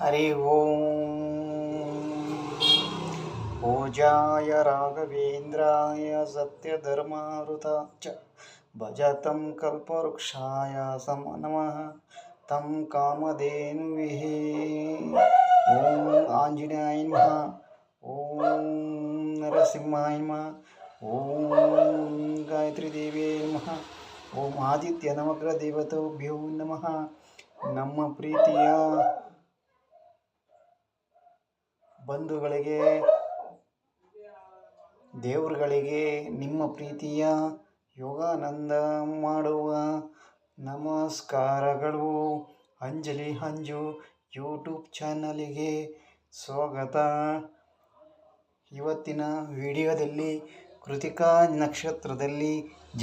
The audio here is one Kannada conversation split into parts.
हरि ओम पूजाय राघवेन्द्राय सत्यधर्मारुता च भजतं कल्पवृक्षाय समनमः तं कामधेनुविः ॐ आञ्जनेयाय नमः ॐ नरसिंहाय नमः ॐ गायत्रीदेव्यै नमः ಓಂ ಆದಿತ್ಯ ನವಗ್ರಹ ದೇವತೆಭ್ಯೋ ನಮಃ ನಮ್ಮ ಪ್ರೀತಿಯ ಬಂಧುಗಳಿಗೆ, ದೇವರುಗಳಿಗೆ ನಿಮ್ಮ ಪ್ರೀತಿಯ ಯೋಗಾನಂದ ಮಾಡುವ ನಮಸ್ಕಾರಗಳು. ಅಂಜಲಿ ಹಂಜು ಯೂಟ್ಯೂಬ್ ಚಾನಲಿಗೆ ಸ್ವಾಗತ. ಇವತ್ತಿನ ವಿಡಿಯೋದಲ್ಲಿ ಕೃತಿಕಾ ನಕ್ಷತ್ರದಲ್ಲಿ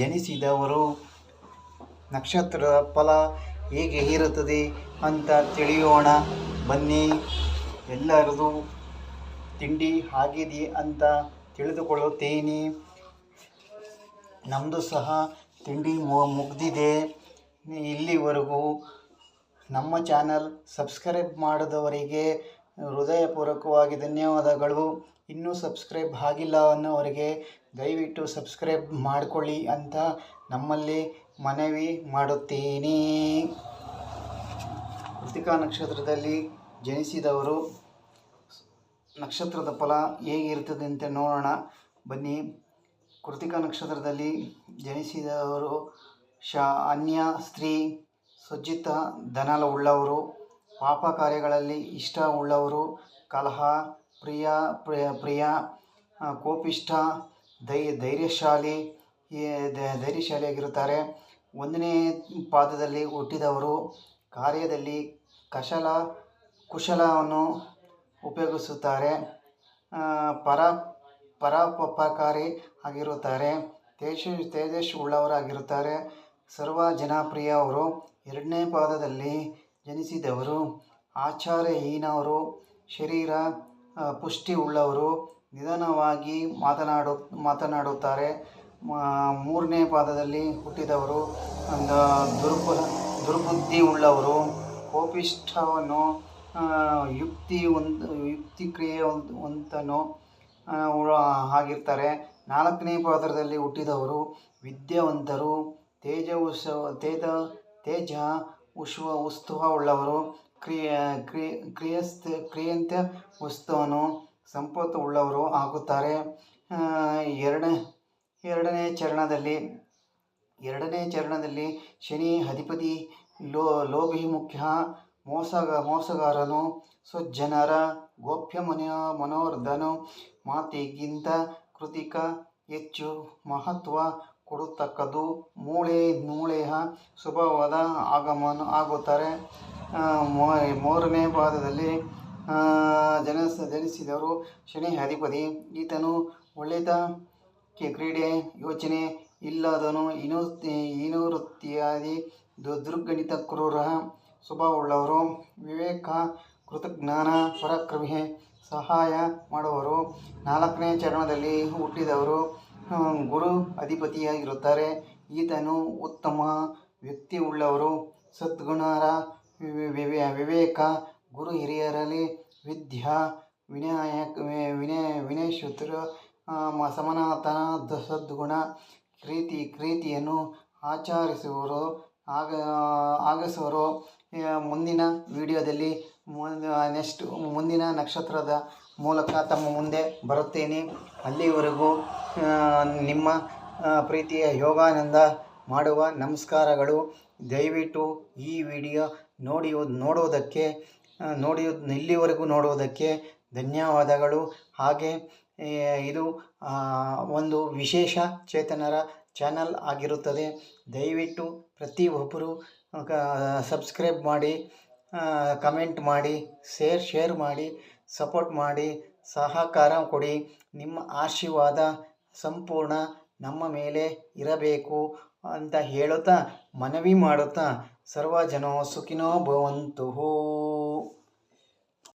ಜನಿಸಿದವರು ನಕ್ಷತ್ರದ ಫಲ ಹೇಗೆ ಇರುತ್ತದೆ ಅಂತ ತಿಳಿಯೋಣ. ಬನ್ನಿ, ಎಲ್ಲರದು ತಿಂಡಿ ಆಗಿದೆ ಅಂತ ತಿಳಿದುಕೊಳ್ಳುತ್ತೇನೆ. ನಮ್ಮದು ಸಹ ತಿಂಡಿ ಮುಗಿದಿದೆ. ಇಲ್ಲಿವರೆಗೂ ನಮ್ಮ ಚಾನಲ್ ಸಬ್ಸ್ಕ್ರೈಬ್ ಮಾಡಿದವರಿಗೆ ಹೃದಯಪೂರ್ವಕವಾಗಿ ಧನ್ಯವಾದಗಳು. ಇನ್ನೂ ಸಬ್ಸ್ಕ್ರೈಬ್ ಆಗಿಲ್ಲ ಅನ್ನೋರಿಗೆ ದಯವಿಟ್ಟು ಸಬ್ಸ್ಕ್ರೈಬ್ ಮಾಡಿಕೊಳ್ಳಿ ಅಂತ ನಮ್ಮಲ್ಲಿ ಮನವಿ ಮಾಡುತ್ತೇನೆ. ಕೃತಿಕಾ ನಕ್ಷತ್ರದಲ್ಲಿ ಜನಿಸಿದವರು ನಕ್ಷತ್ರದ ಫಲ ಹೇಗಿರ್ತದೆ ಅಂತ ನೋಡೋಣ. ಬನ್ನಿ. ಕೃತಿಕಾ ನಕ್ಷತ್ರದಲ್ಲಿ ಜನಿಸಿದವರು ಶ, ಅನ್ಯ ಸ್ತ್ರೀ, ಸಜ್ಜಿತ, ಧನಲ ಉಳ್ಳವರು, ಪಾಪ ಕಾರ್ಯಗಳಲ್ಲಿ ಇಷ್ಟ ಉಳ್ಳವರು, ಕಲಹ, ಪ್ರಿಯ ಪ್ರಿಯ ಪ್ರಿಯ ಕೋಪಿಷ್ಟ ಧೈ ಧೈರ್ಯಶಾಲಿ ಧೈರ್ಯಶಾಲಿಯಾಗಿರುತ್ತಾರೆ. ಒಂದನೇ ಪಾದದಲ್ಲಿ ಹುಟ್ಟಿದವರು, ಕಾರ್ಯದಲ್ಲಿ ಕಶಲ, ಕುಶಲವನ್ನು ಉಪಯೋಗಿಸುತ್ತಾರೆ. ಪರ, ಪರೋಪಕಾರಿ ಆಗಿರುತ್ತಾರೆ. ತೇಜ ತೇಜಸ್ ಉಳ್ಳವರಾಗಿರುತ್ತಾರೆ. ಸರ್ವ ಜನಪ್ರಿಯ ಅವರು ಎರಡನೇ ಪಾದದಲ್ಲಿ ಜನಿಸಿದವರು. ಆಚಾರ್ಯಹೀನವರು ಶರೀರ ಪುಷ್ಟಿ ಉಳ್ಳವರು ನಿಧಾನವಾಗಿ ಮಾತನಾಡು, ಮಾತನಾಡುತ್ತಾರೆ. ಮೂರನೇ ಪಾದದಲ್ಲಿ ಹುಟ್ಟಿದವರು ಒಂದು ದುರ್ಬ ದುರ್ಬುದ್ಧಿ ಉಳ್ಳವರು. ಕೋಪಿಷ್ಠವನ್ನು ಯುಕ್ತಿ ಒಂದು, ಯುಕ್ತಿ ಕ್ರಿಯೆ ಒಂದು ಆಗಿರ್ತಾರೆ ನಾಲ್ಕನೇ ಪಾತ್ರದಲ್ಲಿ ಹುಟ್ಟಿದವರು ವಿದ್ಯಾವಂತರು ತೇಜ ಉತ್ಸವ ತೇಜ ತೇಜ ಉಶ್ವ ಉತ್ಸವ ಉಳ್ಳವರು, ಕ್ರಿಯ ಕ್ರಿಯ ಕ್ರಿಯಸ್ತ ಕ್ರಿಯಂತ ಉತ್ಸವನು ಸಂಪತ್ತು ಉಳ್ಳವರು ಆಗುತ್ತಾರೆ. ಎರಡನೇ ಎರಡನೇ ಚರಣದಲ್ಲಿ ಎರಡನೇ ಚರಣದಲ್ಲಿ ಶನಿ ಅಧಿಪತಿ ಲೋ ಲೋಭಿ ಮುಖ್ಯ ಮೋಸಗ ಮೋಸಗಾರನು ಸ್ವಜ್ಜನರ ಗೋಪ್ಯ ಮನೋ ಮನೋರ್ಧನು ಮಾತಿಗಿಂತ ಕೃತಿಕ ಹೆಚ್ಚು ಮಹತ್ವ ಕೊಡತಕ್ಕದ್ದು ಮೂಳೆ ಮೂಳೆಯ ಸ್ವಭಾವದ ಆಗಮನ ಆಗುತ್ತಾರೆ. ಮೂರನೇ ಪಾದದಲ್ಲಿ ಜನಸ ಜನಿಸ, ಜನಿಸಿದವರು ಶನಿ ಅಧಿಪತಿ. ಈತನು ಒಳ್ಳೆಯದ ಕ್ರೀಡೆ ಯೋಚನೆ ಇಲ್ಲದನು ಇನು ಇನುವೃತ್ತಿಯಾದಿ ದುರ್ಗಣಿತ ಕ್ರೂರ ಸ್ವಭಾವವುಳ್ಳವರು, ವಿವೇಕ, ಕೃತಜ್ಞಾನ, ಪರಾಕ್ರಮಿ, ಸಹಾಯ ಮಾಡುವವರು. ನಾಲ್ಕನೇ ಚರಣದಲ್ಲಿ ಹುಟ್ಟಿದವರು ಗುರು ಅಧಿಪತಿಯಾಗಿರುತ್ತಾರೆ. ಈತನು ಉತ್ತಮ ವ್ಯಕ್ತಿ ಉಳ್ಳವರು ಸದ್ಗುಣರ, ವಿವೆ- ವಿವೆ- ವಿವೇಕ, ಗುರು ಹಿರಿಯರಲ್ಲಿ ವಿದ್ಯಾ ವಿನಯ ವಿನಯ ವಿನಯಶುತ್ರ ಸಮನಾತನ ಸದ್ಗುಣ ಪ್ರೀತಿ ಪ್ರೀತಿಯನ್ನು ಆಚರಿಸುವರು. ಆಗ ಆಗಿಸುವರು ಆ, ಮುಂದಿನ ವಿಡಿಯೋದಲ್ಲಿ ನೆಕ್ಸ್ಟ್ ಮುಂದಿನ ನಕ್ಷತ್ರದ ಮೂಲಕ ತಮ್ಮ ಮುಂದೆ ಬರುತ್ತೇನೆ. ಅಲ್ಲಿವರೆಗೂ ನಿಮ್ಮ ಪ್ರೀತಿಯ ಯೋಗಾನಂದ ಮಾಡುವ ನಮಸ್ಕಾರಗಳು. ದಯವಿಟ್ಟು ಈ ವಿಡಿಯೋ ನೋಡಿ ನೋಡೋದಕ್ಕೆ ನೋಡಿ ಇಲ್ಲಿವರೆಗೂ ನೋಡುವುದಕ್ಕೆ ಧನ್ಯವಾದಗಳು. ಹಾಗೆ ಇದು ಒಂದು ವಿಶೇಷ ಚೇತನರ ಚಾನಲ್ ಆಗಿರುತ್ತದೆ. ದಯವಿಟ್ಟು ಪ್ರತಿಯೊಬ್ಬರು ಸಬ್ಸ್ಕ್ರೈಬ್ ಮಾಡಿ ಕಮೆಂಟ್ ಮಾಡಿ ಶೇರ್ ಶೇರ್ ಮಾಡಿ ಸಪೋರ್ಟ್ ಮಾಡಿ, ಸಹಕಾರ ಕೊಡಿ. ನಿಮ್ಮ ಆಶೀರ್ವಾದ ಸಂಪೂರ್ಣ ನಮ್ಮ ಮೇಲೆ ಇರಬೇಕು ಅಂತ ಹೇಳುತ್ತಾ ಮನವಿ ಮಾಡುತ್ತಾ ಸರ್ವ ಜನೋ ಸುಖಿನೋ ಭವಂತು